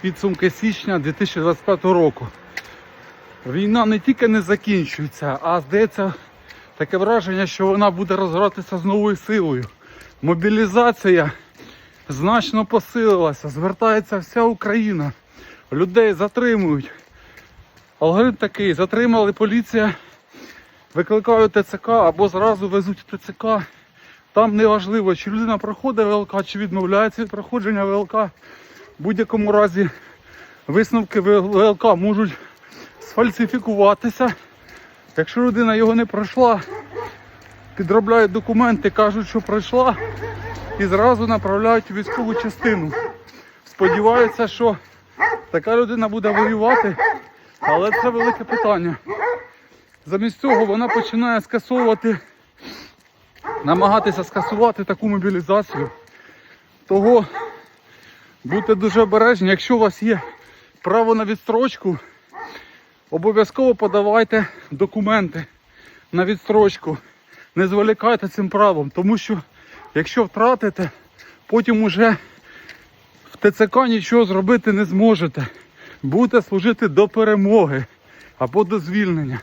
підсумки січня 2025 року. Війна не тільки не закінчується, а здається таке враження, що вона буде розгоратися з новою силою. Мобілізація значно посилилася, звертається вся Україна. Людей затримують. Алгоритм такий, затримали поліція, викликають ТЦК або зразу везуть ТЦК. Там неважливо, чи людина проходить ВЛК, чи відмовляється від проходження ВЛК. В будь-якому разі висновки ВЛК можуть сфальсифікуватися. Якщо людина його не пройшла, підробляють документи, кажуть, що пройшла, і зразу направляють у військову частину. Сподіваються, що така людина буде воювати, але це велике питання. Замість цього вона починає скасовувати, намагатися скасувати таку мобілізацію. Того будьте дуже обережні, якщо у вас є право на відстрочку, обов'язково подавайте документи на відстрочку. Не зволікайте цим правом, тому що якщо втратите, потім уже в ТЦК нічого зробити не зможете. Будете служити до перемоги або до звільнення.